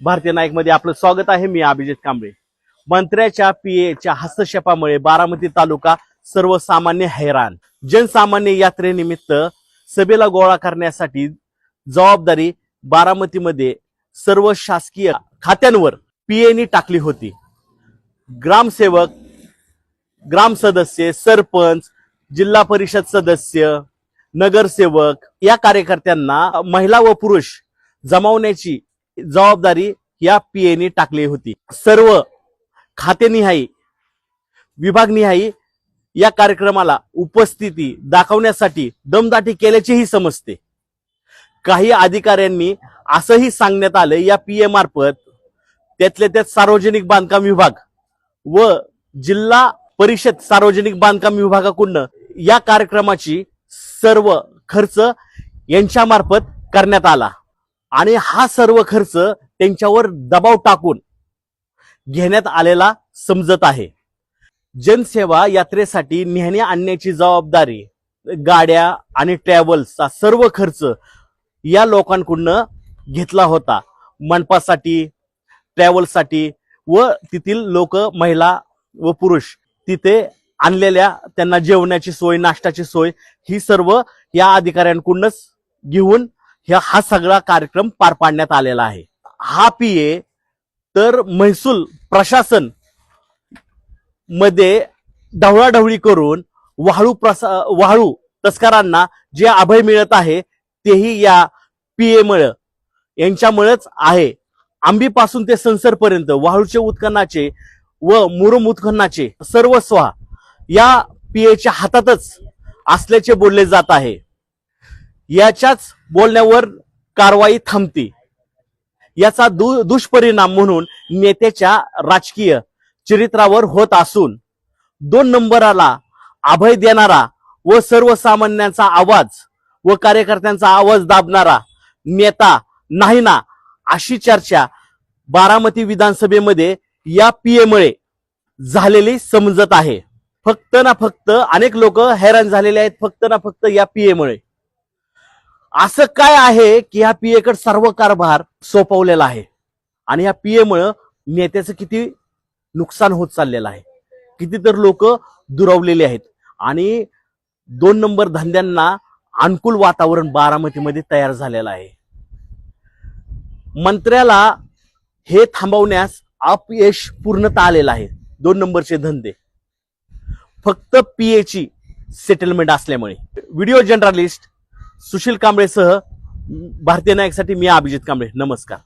भारतीय नाईकमध्ये आपलं स्वागत आहे. मी अभिजित कांबळे. मंत्र्याच्या पीएच्या हस्तक्षेपामुळे बारामती तालुका सर्वसामान्य हैराण. जनसामान्य यात्रेनिमित्त सभेला गोळा करण्यासाठी जबाबदारी बारामतीमध्ये सर्व शासकीय खात्यांवर पीएनी टाकली होती. ग्रामसेवक ग्राम सदस्य सरपंच जिल्हा परिषद सदस्य नगरसेवक या कार्यकर्त्यांना महिला व पुरुष जमावण्याची जबाबदारी या पीएनी टाकली होती. सर्व खातेनिहाय विभागनिहाय या कार्यक्रमाला उपस्थिती दाखवण्यासाठी दमदाटी केल्याचेही समजते. काही अधिकाऱ्यांनी असंही सांगण्यात आलं या पीए मार्फत त्यातल्या त्यात सार्वजनिक बांधकाम विभाग व जिल्हा परिषद सार्वजनिक बांधकाम विभागाकडून या कार्यक्रमाची सर्व खर्च यांच्यामार्फत करण्यात आला. आणि हा सर्व खर्च त्यांच्यावर दबाव टाकून घेण्यात आलेला समजत आहे. जनसेवा यात्रेसाठी नेहणे आणण्याची जबाबदारी गाड्या आणि ट्रॅव्हल्सचा सर्व खर्च या लोकांकडून घेतला होता. मंडपासाठी ट्रॅव्हल्ससाठी व तेथील लोक महिला व पुरुष तिथे आणलेल्या त्यांना जेवणाची सोय नाश्त्याची सोय ही सर्व या अधिकाऱ्यांकडूनच घेऊन ह्या हा सगळा कार्यक्रम पार पाडण्यात आलेला आहे. हा पीए तर महसूल प्रशासनमध्ये ढवळाढवळी करून वाळू प्रसा वाळू तस्करांना जे अभय मिळत आहे तेही या पीए मुळे यांच्यामुळेच आहे. आंबीपासून ते संसरपर्यंत वाळूचे उत्खननाचे व मुरुम उत्खननाचे सर्वस्व या पीएच्या हातातच असल्याचे बोलले जात आहे. याच्याच बोलण्यावर कारवाई थांबते. याचा दु दुष्परिणाम म्हणून नेत्याच्या राजकीय चरित्रावर होत असून दोन नंबराला अभय देणारा व सर्वसामान्यांचा आवाज व कार्यकर्त्यांचा आवाज दाबणारा नेता नाही ना अशी चर्चा बारामती विधानसभेमध्ये या पीएमुळे झालेली समजत आहे. फक्त ना फक्त अनेक लोक हैराण झालेले आहेत फक्त ना फक्त या पीएमुळे. असं काय आहे की ह्या पीएकडे सर्व कारभार सोपवलेला आहे? आणि ह्या पीए मुळे नेत्याचं किती नुकसान होत चाललेलं आहे? किती तर लोक दुरावलेले आहेत. आणि दोन नंबर धंद्यांना अनुकूल वातावरण बारामतीमध्ये तयार झालेलं आहे. मंत्र्याला हे थांबवण्यास अपयश पूर्णता आलेलं आहे. दोन नंबरचे धंदे. फक्त पीएची सेटलमेंट असल्यामुळे. व्हिडिओ जर्नलिस्ट सुशील कांबळेसह भारतीय नायकसाठी मी अभिजित कांबळे. नमस्कार.